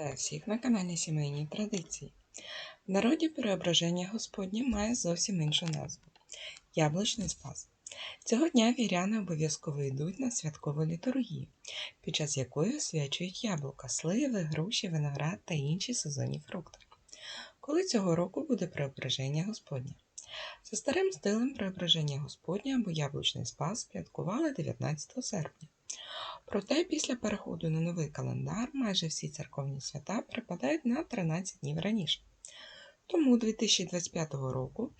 Вітаю всіх на каналі Сімейні Традиції. В народі Преображення Господнє має зовсім іншу назву Яблучний Спас. Цього дня віряни обов'язково йдуть на святкову літургію, під час якої освячують яблука, сливи, груші, виноград та інші сезонні фрукти. Коли цього року буде Преображення Господнє? За старим стилем Преображення Господнє або Яблучний Спас святкували 19 серпня. Проте після переходу на новий календар майже всі церковні свята припадають на 13 днів раніше. Тому 2025 року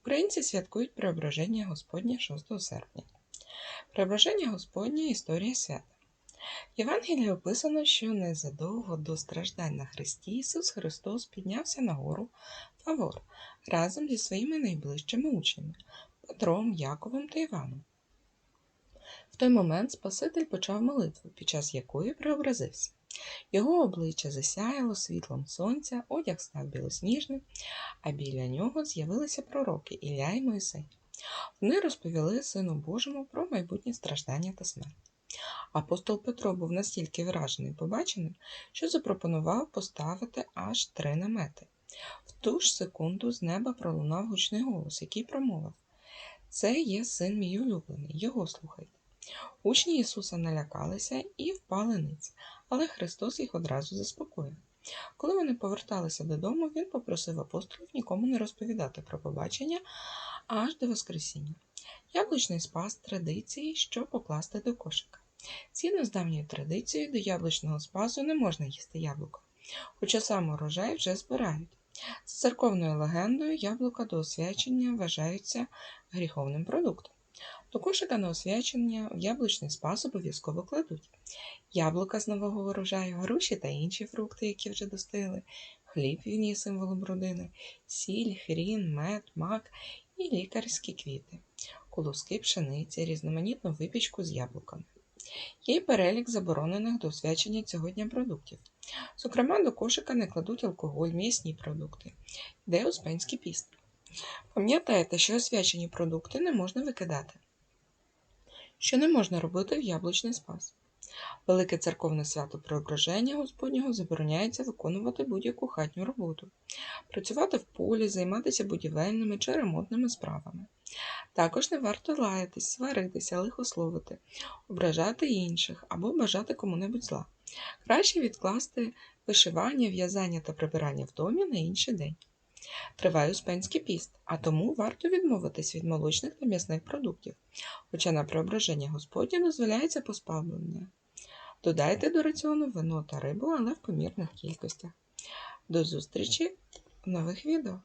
українці святкують Преображення Господнє 6 серпня. Преображення Господнє історія свята. В Євангелії описано, що незадовго до страждань на Христі Ісус Христос піднявся на гору Фавор разом зі своїми найближчими учнями Петром, Яковом та Іваном. В той момент Спаситель почав молитву, під час якої преобразився. Його обличчя засяяло світлом сонця, одяг став білосніжним, а біля нього з'явилися пророки Ілля і Моїсей. Вони розповіли Сину Божому про майбутнє страждання та смерть. Апостол Петро був настільки вражений побаченим, що запропонував поставити аж три намети. В ту ж секунду з неба пролунав гучний голос, який промовив Це є син мій улюблений, його слухайте. Учні Ісуса налякалися і впали ниць, але Христос їх одразу заспокоїв. Коли вони поверталися додому, Він попросив апостолів нікому не розповідати про побачення аж до Воскресіння. Яблучний спас традиції, що покласти до кошика. Згідно з давньою традицією, до яблучного спасу не можна їсти яблуко, хоча сам урожай вже збирають. З церковною легендою яблука до освячення вважаються гріховним продуктом. До кошика на освячення в яблучний спас обов'язково кладуть яблука з нового урожаю, груші та інші фрукти, які вже достигли, хліб він є символом родини, сіль, хрін, мед, мак і лікарські квіти, колоски пшениці, різноманітну випічку з яблуками. Є й перелік заборонених до освячення цього дня продуктів. Зокрема, до кошика не кладуть алкоголь, м'ясні продукти, де Успенський піст. Пам'ятайте, що освячені продукти не можна викидати. Що не можна робити в яблучний спас. Велике церковне свято Преображення Господнього забороняється виконувати будь-яку хатню роботу, працювати в полі, займатися будівельними чи ремонтними справами. Також не варто лаятись, сваритися, лихословити, ображати інших або бажати кому-небудь зла. Краще відкласти вишивання, в'язання та прибирання в домі на інший день. Триває Успенський піст, а тому варто відмовитись від молочних та м'ясних продуктів, хоча на преображення Господнє дозволяється поспавлення. Додайте до раціону вино та рибу, але в помірних кількостях. До зустрічі в нових відео!